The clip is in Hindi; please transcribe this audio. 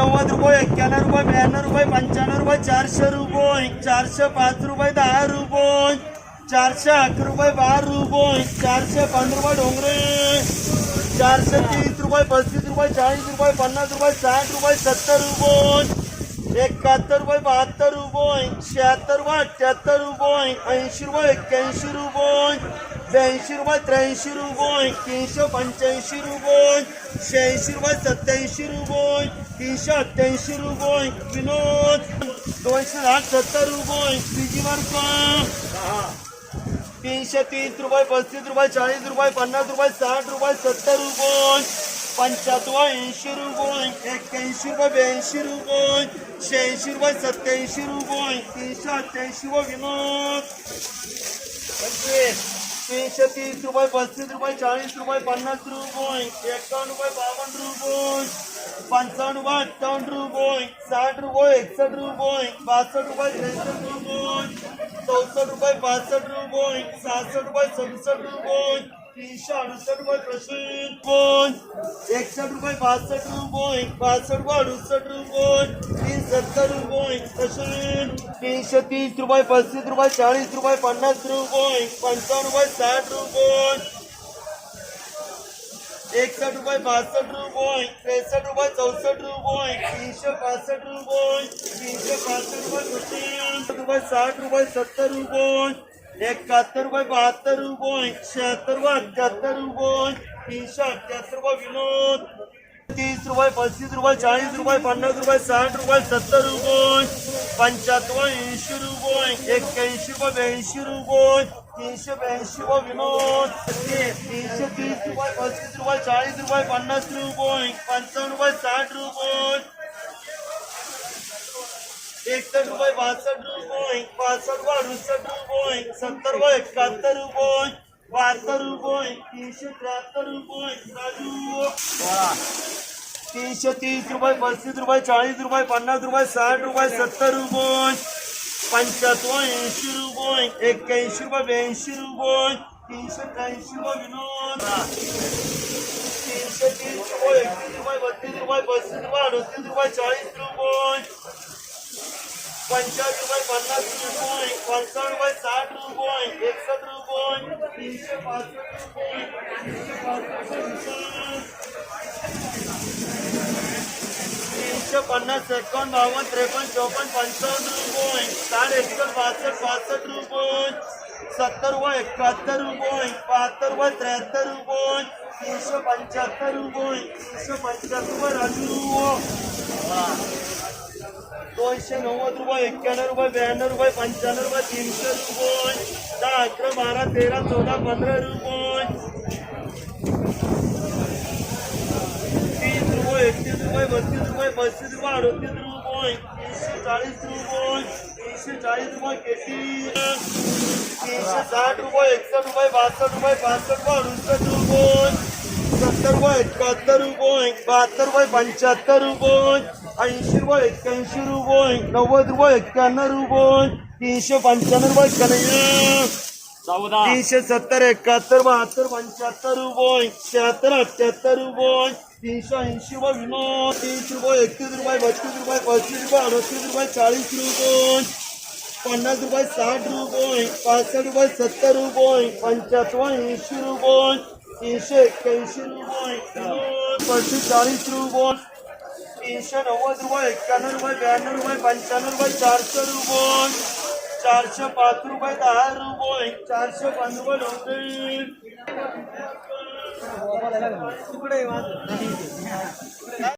नव्वद रुपये एक्क्याण्णव रुपये, ब्याण्णव रुपये, पंच्याण्णव रुपये, चारशे रुपये, चारशे पाच रुपये, दहा रुपये, चारशे अकरा रुपये, बारा रुपये, चारशे पंधरा रुपये डोंगरे, चारशे तीस रुपये, पस्तीस रुपये, चाळीस रुपये, पन्नास रुपये, साठ रुपये, सत्तर रुपये, एकाहत्तर रुपये, बहात्तर रुपये, शहात्तर रुपये, अठ्ठ्याहत्तर रुपये, ऐंशी रुपये, एक्क्याऐंशी रुपये, ब्याऐंशी रुपये, त्र्याऐंशी रुपये, तीनशे पंच्याऐंशी रुपये, शहाऐंशी रुपये सत्याऐंशी रुपये तीनशे अठ्ठ्याऐंशी रुपये, विनोद. दोनशे साठ सत्तर रुपये बीजी मार्क तीनशे तीस रुपये, पस्तीस रुपये, चाळीस रुपये, पन्नास रुपये, साठ रुपये, सत्तर रुपये. पंच्याहत्तर, ऐंशी रुपये, एक्क्याऐंशी रुपये, ब्याऐंशी रुपये, शहाऐंशी रुपये सत्याऐंशी रुपये. तीनशे अठ्ठ्याऐंशी व विनोद. पंचवीस. तीनशे तीस रुपये, पस्तीस रुपये, चाळीस रुपये, पन्नास रुपये, एकावन्न रुपये, बावन्न रुपये. पंचावन्न रुपये अठ्ठावन्न रुपये, साठ रुपये एकसष्ट रुपये, बासष्ट रुपये, त्रेसष्ट रुपये, चौसष्ट रुपये पासष्ट रुपये, सहासष्ट रुपये, सदुसष्ट रुपये, तीनशे अडुसष्ट रुपये प्रसिद्ध एकसष्ट रुपये पासष्ट रुपये पासष्ट रुपये, अडुसष्ट रुपये तीन सत्तर रुपये तीस रुपये, पस्तीस रुपये, चाळीस रुपये, पन्नास रुपये, पंचावन्न रुपये, साठ रुपये एकसष्ट रुपये बासष्ट रुपये त्रेसष्ट रुपये चौसष्ट रुपये, तीनशे पासष्ट रुपये, तीनशे पासष्ट रुपये पस्तीस रुपये साठ रुपये सत्तर रुपये, एकाहत्तर रुपये बहात्तर रुपये शहात्तर रुपये अठ्ठ्याहत्तर रुपये, तीनशे अठ्ठ्याहत्तर रुपये विनोद, तीस रुपये पस्तीस रुपये चाळीस रुपये पन्नास रुपये साठ रुपये सत्तर रुपये, पंच्याहत्तर ऐंशी रुपये, एक्क्याऐंशी रुपये ब्याऐंशी रुपये, तीनशे ब्याऐंशी व विनोद तीनशे तीस रुपये पस्तीस रुपये चाळीस रुपये, पन्नास रुपये पंचावन्न रुपये, साठ रुपये। एकसष्ट रुपये बासष्ट रुपये पासष्ट रुपये अडुसष्ट रुपये, सत्तर रुपये, एकाहत्तर रुपये, बहात्तर रुपये, तीनशे त्र्याहत्तर रुपये तीनशे तीस रुपये, पस्तीस रुपये, चाळीस रुपये, पन्नास रुपये, साठ रुपये, सत्तर रुपये। पंच्याहत्तर ऐंशी रुपये एक्क्याऐंशी रुपये ब्याऐंशी रुपये तीनशे त्र्याऐंशी रुपये विनोद तीनशे तीस रुपये एकतीस रुपये बत्तीस रुपये पस्तीस रुपये अडतीस रुपये चाळीस रुपये पंचाळीस रुपये पन्नास रुपये पंचावन्न रुपये साठ रुपये एकसष्ट रुपये तीनशे पासष्ट रुपये तीनशे पासष्ट रुपये तीनशे पन्नास एकावन्न बावन्न त्रेपन्न चौपन्न पंचावन्न रुपये साठ एकसष्ट बासष्ट पासष्ट रुपये सत्तर रुपये एकाहत्तर रुपये बहात्तर रुपये त्र्याहत्तर रुपये तीनशे पंच्याहत्तर रुपये तीनशे पंच्याहत्तर रुपये राजू दोनशे नव्वद रुपये एक्क्याण्णव रुपये ब्याण्णव रुपये पंच्याण्णव रुपये तीनशे रुपये दहा अकरा बारा तेरा चौदा पंधरा रुपये तीस रुपये एकतीस रुपये बत्तीस रुपये अडतीस रुपये तीनशे चाळीस रुपये तीनशे चाळीस रुपये केटी तीनशे साठ रुपये एकसष्ट रुपये बासष्ट रुपये पासष्ट रुपये अडुसष्ट रुपये सत्तर रुपये एकाहत्तर रुपये बहात्तर रुपये पंच्याहत्तर रुपये ऐंशी रुपये एक्क्याऐंशी रुपये नव्वद रुपये एक्क्याण्णव रुपये तीनशे पंच्याण्णव रुपये एक्क्याण्णव चौदा तीनशे सत्तर एकाहत्तर बहात्तर पंच्याहत्तर रुपये शहात्तर अठ्ठ्याहत्तर रुपये. तीनशे ऐंशी रुपये विनोद तीनशे रुपये एकतीस रुपये, बत्तीस रुपये, पस्तीस रुपये, अडतीस रुपये, चाळीस रुपये. पन्नास रुपये, साठ रुपये, पासष्ट रुपये रुपये, पंच्याहत्तर, ऐंशी रुपये, तीनशे चारशे पाच रुपये, दहा रुपये, चारशे पंधरा रुपये डोंगरी